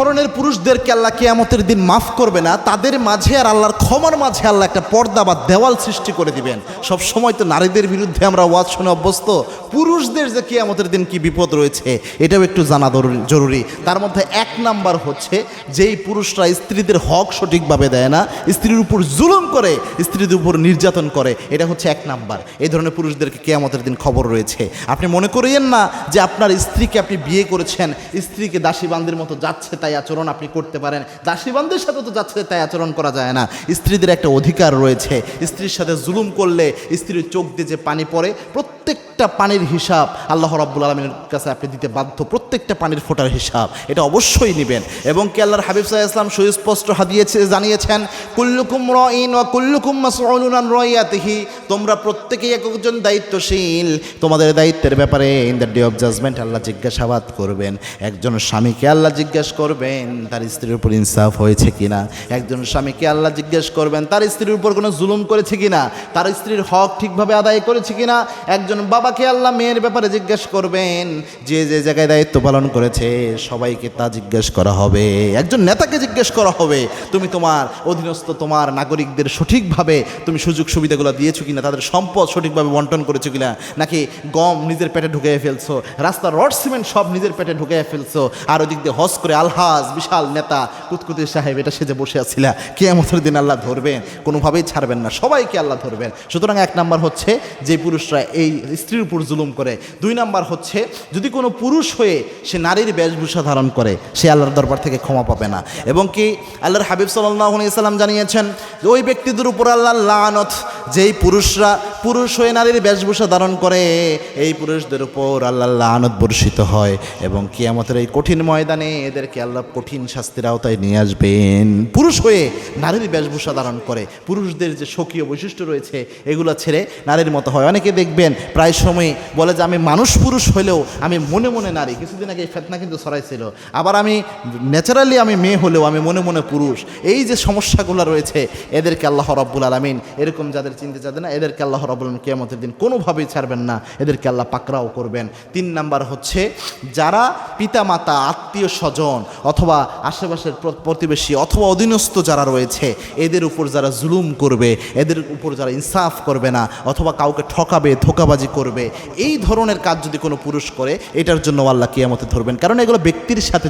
ধরনের পুরুষদেরকে আল্লাহ কেয়ামতের দিন মাফ করবে না, তাদের মাঝে আর আল্লাহর ক্ষমার মাঝে আল্লাহ একটা পর্দা বা দেওয়াল সৃষ্টি করে দিবেন। সব সময় তো নারীদের বিরুদ্ধে আমরা ওয়াজ শুনে অভ্যস্ত। পুরুষদের যে কেয়ামতের দিন কি বিপদ রয়েছে, এটাও একটু জানা জরুরি। তার মধ্যে এক নাম্বার হচ্ছে, যেই পুরুষরা স্ত্রীদের হক সঠিকভাবে দেয় না, স্ত্রীর উপর জুলুম করে, স্ত্রীদের উপর নির্যাতন করে, এটা হচ্ছে এক নাম্বার। এই ধরনের পুরুষদেরকে কেয়ামতের দিন খবর রয়েছে। আপনি মনে করিয়েন না যে আপনার স্ত্রীকে আপনি বিয়ে করেছেন, স্ত্রীকে দাসীবান্দির মতো যাচ্ছে, তাই আচরণ আপনি করতে পারেন। দাসীবান্দির সাথে তো যাচ্ছে, তাই আচরণ করা যায় না। স্ত্রীদের একটা অধিকার রয়েছে। স্ত্রীর সাথে জুলুম করলে স্ত্রীর চোখ দিয়ে যে পানি পড়ে, প্রত্যেকটা পানির হিসাব আল্লাহ রাব্বুল আলমীর কাছে আপনি দিতে বাধ্য। প্রত্যেকটা পানির ফোটার হিসাব, এটা অবশ্যই নেবেন। এবং কি আল্লাহর হাবিব সাহা ইসলাম সুস্পষ্ট হাদিয়েছে জানিয়েছেন, কুল্লুকুম রইন ও কুল্লুকুম মাসউলুনান রয়াতিহি তোমরা প্রত্যেকেই এক একজন দায়িত্বশীল। তোমাদের দায়িত্বের ব্যাপারে in the day of judgment আল্লাহ জিজ্ঞাসাবাদ করবেন। একজন স্বামীকে আল্লাহ জিজ্ঞেস করবেন, তার স্ত্রীর উপর ইনসাফ হয়েছে কিনা? একজন স্বামীকে আল্লাহ জিজ্ঞেস করবেন, তার স্ত্রীর উপর কোনো জুলুম করেছে কিনা? তার স্ত্রীর হক ঠিকভাবে আদায় করেছে কিনা? একজন বাবাকে আল্লাহ মেয়ের ব্যাপারে জিজ্ঞেস করবেন, যে যে জায়গায় দায়িত্ব পালন করেছে, সবাইকে তা জিজ্ঞেস করা হবে। একজন নেতাকে জিজ্ঞেস করা হবে, তুমি তোমার অধীনস্থ তোমার নাগরিকদের সঠিকভাবে তুমি সুযোগ সুবিধাগুলো দিয়েছ কিনা? তাদের সম্পদ সঠিকভাবে বন্টন করেছ কিনা, নাকি গম নিজের পেটে ঢুকিয়ে ফেলছো, রাস্তা রড সিমেন্ট সব নিজের পেটে ঢুকিয়ে ফেলছো, আর ওদিক দিয়ে হজ করে আলহাজ, বিশাল নেতা কুতকুতি সাহেব এটা সেজে বসে আছিলা। কে আমাদের দিন আল্লাহ ধরবেন, কোনোভাবেই ছাড়বেন না, সবাইকে আল্লাহ ধরবেন। সুতরাং এক নাম্বার হচ্ছে যে পুরুষরা এই স্ত্রীর উপর জুলুম করে। দুই নাম্বার হচ্ছে যদি কোনো পুরুষ হয়ে সে নারীর বেশভূষা ধারণ করে, সে আল্লাহর দরবার থেকে ক্ষমা পাবে না। এবং কি আল্লাহর হাবিব সাল্লাহ ইসলাম জানিয়েছেন ওই ব্যক্তিদের উপর আল্লাহ লানত, যেই পুরুষরা পুরুষ হয়ে নারীর বেশভূষা ধারণ করে, এই পুরুষদের উপর আল্লাহ লানত বর্ষিত হয় এবং কিয়ামতের এই কঠিন ময়দানে এদেরকে আল্লাহ কঠিন শাস্তির আওতায় নিয়ে আসবেন। পুরুষ হয়ে নারীর বেশভূষা ধারণ করে, পুরুষদের যে স্বকীয় বৈশিষ্ট্য রয়েছে, এগুলো ছেড়ে নারীর মতো হয়। অনেকে দেখবেন প্রায় সময় বলে যে, আমি মানুষ পুরুষ হলেও আমি মনে মনে নারী। কিছুদিন আগে এই ফেতনা কিন্তু ছড়াইছিল। আবার আমি ন্যাচারালি আমি মেয়ে হলেও আমি মনে মনে পুরুষ। এই যে সমস্যাগুলো রয়েছে, এদেরকে আল্লাহ রব্বুল আলমিন, এরকম যাদের চিনতে চাঁদে না, এদেরকে আল্লাহ আলমিন কেয়ামতের দিন কোনোভাবেই ছাড়বেন না। এদেরকে আল্লাহ পাকড়াও করবেন। তিন নাম্বার হচ্ছে, যারা পিতামাতা, আত্মীয় স্বজন অথবা আশেপাশের প্রতিবেশী অথবা অধীনস্থ যারা রয়েছে, এদের উপর যারা জুলুম করবে, এদের উপর যারা ইনসাফ করবে না অথবা কাউকে ঠকাবে, ধোকাবাজি করবে, এই ধরনের কাজ যদি কোনো পুরুষ করে, এটার জন্য আল্লাহ কিয়ামতে ধরবেন। কারণ এগুলো ব্যক্তির সাথে